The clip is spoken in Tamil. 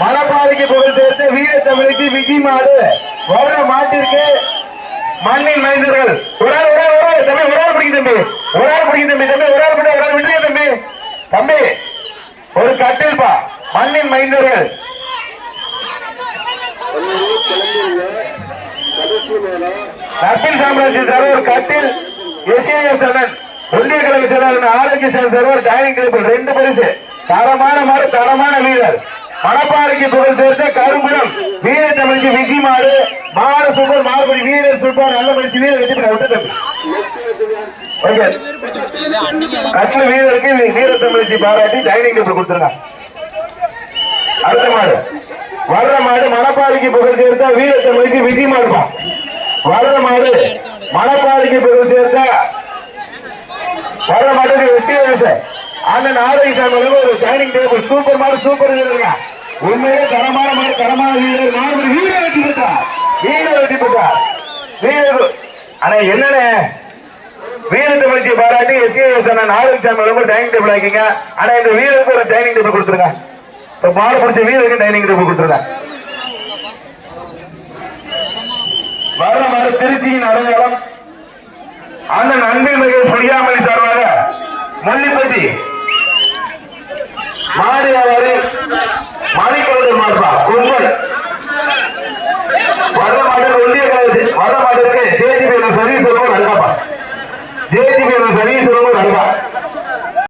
மலப்பாறைக்கு பொருள் சேர்த்து வீர தமிழுக்கு விஜி மாடு வர்ற மாட்டிற்கு மண்ணின் மைந்தர்கள். ஒரு ஆள் ஒரு ஆள் ஒரு தம்பி ஒரு ஆள் பிடிக்கும் தம்பி. ஒரு ஆள் பிடிக்கும் தம்பி தம்பி ஒரு ஆள் பிடி ஒரு ஆள் விட்டுருங்க தம்பி. தம்பி ஒரு கட்டில்பா மண்ணின் மைந்தர்கள். கட்டில் சாம்ராஜ்யம் சார் ஒரு கட்டில் எஸ்ஏஎஸ் அண்ணன் ஒன்றிய கழக செயலாளர் ஆரோக்கிய சார் ஒரு டைனிங் டேபிள் ரெண்டு பரிசு. தரமான மாடு தரமான வீரர். மணப்பாறைக்கு புகழ் சேர்த்த கரும்புரம் வீர தமிழ்ச்சி விஜி மாடு. மாடு சூப்பர் மாறுபடி வீரர் சூப்பர். நல்ல மனுச்சு வீரர் வெற்றி பெற விட்டு தம்பி. வீரருக்கு வீர தமிழ்ச்சி பாராட்டி டைனிங் டேபிள் கொடுத்துருங்க. அடுத்த மாடு. வர்ற மாடு மணப்பாறைக்கு புகழ் சேர்த்த வீர தமிழ்ச்சி விஜி மாடுமா வர்ற மாடு மணப்பாறைக்கு புகழ் சேர்த்த வர்ற மாட்டுக்கு வெற்றி அண்ணன் ஆரோக்கியசாமி அவர்கள் ஒரு டைனிங் டேபிள் சூப்பர் மாடு சூப்பர் வீரருங்க உண்மையிலே தரமான மாதிரி தரமான வீரர். மாடு வீரர் வெட்டி பெற்றார். வீரர் வெட்டி பெற்றார். வீரர் அண்ணா என்னண்ணே? வீர தமிழ்ச்சி பாராட்டி எஸ்ஏஎஸ் அண்ணன் ஆரோக்கியசாமி அவர்கள் டைனிங் டேபிள் ஆக்கிங்க. ஆனா இந்த வீரருக்கு ஒரு டைனிங் டேபிள் கொடுத்துருங்க. இப்ப மாடு பிடிச்ச வீரருக்கு டைனிங் டேபிள் கொடுத்துருங்க. வர்ற மாடு திருச்சியின் அடையாளம். அண்ணன் அன்பில் மகேஷ் பொய்யாமலி சார்பாக மல்லிப்பட்டி.